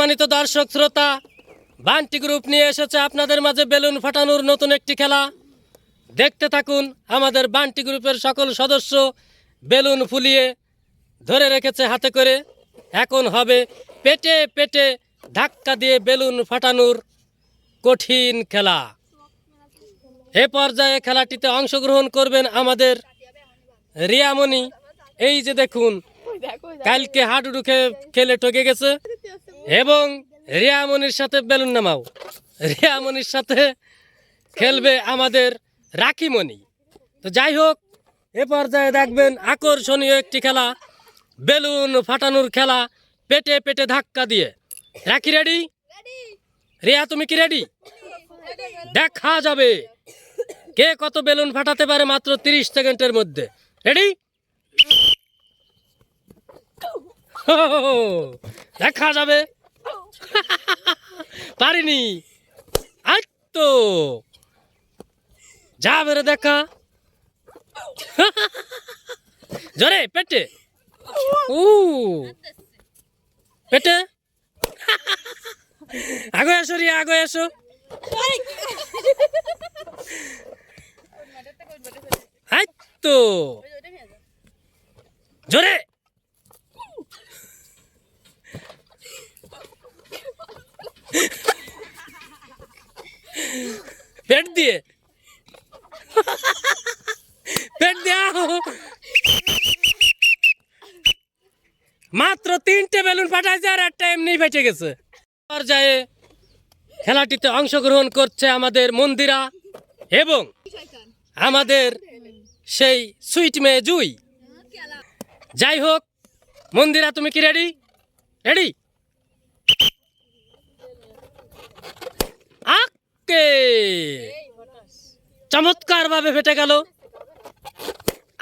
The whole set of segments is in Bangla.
সম্মানিত দর্শক শ্রোতা বান্টি গ্রুপ নিয়ে এসেছে আপনাদের মাঝে বেলুন ফাটানোর নতুন একটি খেলা। দেখতে থাকুন আমাদের বান্টি গ্রুপের সকল সদস্য বেলুন ফুলিয়ে ধরে রেখেছে হাতে করে। এখন হবে পেটে পেটে ধাক্কা দিয়ে বেলুন ফাটানোর কঠিন খেলা। এ পর্যায়ে খেলাটিতে অংশগ্রহণ করবেন আমাদের রিয়ামণি। এই যে দেখুন কালকে হাডুডু খেলে ঠকে গেছে। এবং রিয়ামনির সাথে বেলুন নামাও। রিয়ামনির সাথে খেলবে আমাদের রাখিমণি তো যাই হোক এ পর্যায়ে দেখবেন আকর্ষণীয় একটি খেলা বেলুন ফাটানোর খেলা পেটে পেটে ধাক্কা দিয়ে। রাখি রেডি? রিয়া তুমি কি রেডি? দেখা যাবে। কে কত বেলুন ফাটাতে পারে মাত্র তিরিশ সেকেন্ডের মধ্যে। রেডি? দেখা যাবে। পারিনি। আজ তো। যাবে রে দেখা। জোরে, পেটে। উ। পেটে। আগে এসো রিয়া আগে এসো। আজ তো। জোরে। পেট দিয়ে। পেট দেয়া মাত্র তিনটে বেলুন ফাটাইছে আর একটা এমনি ফেটে গেছে। পর্যায়ে খেলাটিতে অংশগ্রহণ করছে আমাদের মন্দিরা এবং আমাদের সেই সুইট মেয়ে জুই। যাই হোক, মন্দিরা, তুমি কি রেডি রেডি আকে চমৎকার ভাবে ফেটে গেল।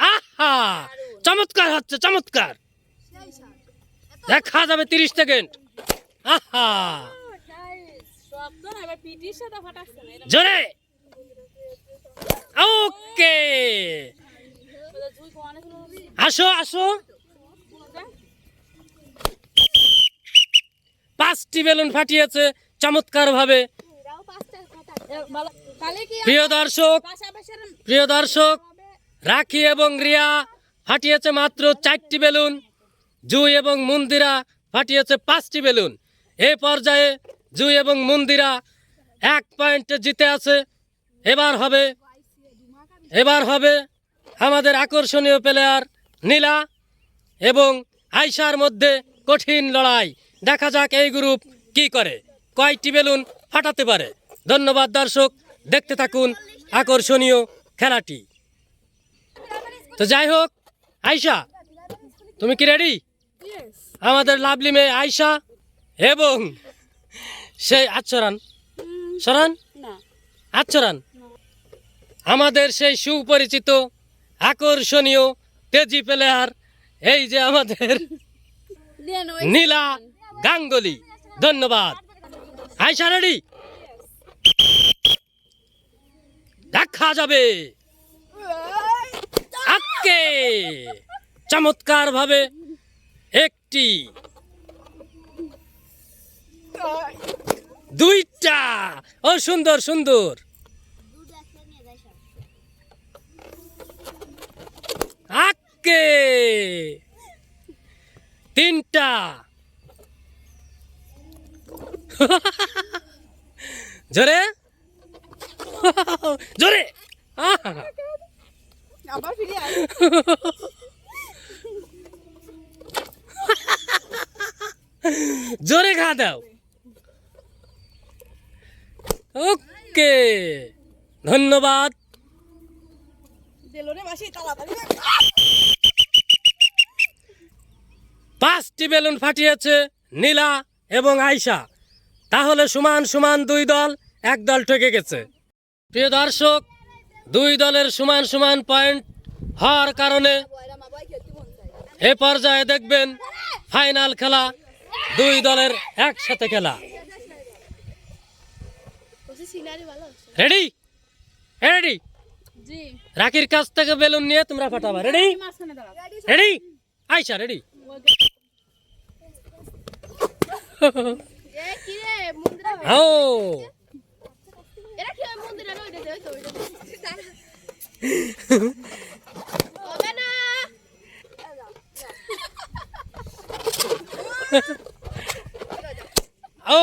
আহা! চমৎকার হচ্ছে, চমৎকার। দেখা যাবে তিরিশ সেকেন্ড। আহা! জোরে! ওকে! আসো আসো। পাঁচটি বেলুন ফাটিয়েছে চমৎকার ভাবে প্রিয় দর্শক প্রিয় দর্শক, রাখি এবং রিয়া ফাটিয়েছে মাত্র চারটি বেলুন, জুই এবং মন্দিরা ফাটিয়েছে পাঁচটি বেলুন। এ পর্যায়ে জুই এবং মন্দিরা এক পয়েন্টে জিতে আছে। এবার হবে এবার হবে আমাদের আকর্ষণীয় প্লেয়ার নীলা এবং আইসার মধ্যে কঠিন লড়াই। দেখা যাক এই গ্রুপ কি করে, কয়টি বেলুন ফাটাতে পারে। ধন্যবাদ দর্শক দেখতে থাকুন আকর্ষণীয় খেলাটি। তো যাই হোক আয়সা তুমি কি রেডি আমাদের লাভলি মেয়ে আয়সা এবং সেই আচ্ছরান। সরান? আচ্ছরান? আমাদের সেই সুপরিচিত আকর্ষণীয় তেজি প্লেয়ার এই যে আমাদের নীলা গাঙ্গুলি। ধন্যবাদ। আয়সা রেডি দেখা যাবে। আকে চমৎকার ভাবে একটি দুইটা। ও সুন্দর সুন্দর। আকে তিনটা। জোরে? জোরে। আবার ফিরে আয়। জোরে খা দাও। ওকে। ধন্যবাদ। পাঁচটি বেলুন ফাটিয়েছে নীলা এবং আয়শা। তাহলে সমান সমান দুই দল এক দল ঠকে গেছে। প্রিয় দর্শক দুই দলের সমান সমান পয়েন্ট হওয়ার কারণে এ পর্যায়ে দেখবেন ফাইনাল খেলা দুই দলের একসাথে খেলা। রেডি রেডি রাখির কাছ থেকে বেলুন নিয়ে তোমরা ফাটাবা। রেডি রেডি আয়সা রেডি ও মন্দিরে ওই দেখে ওই তো ওইটা হবে না ও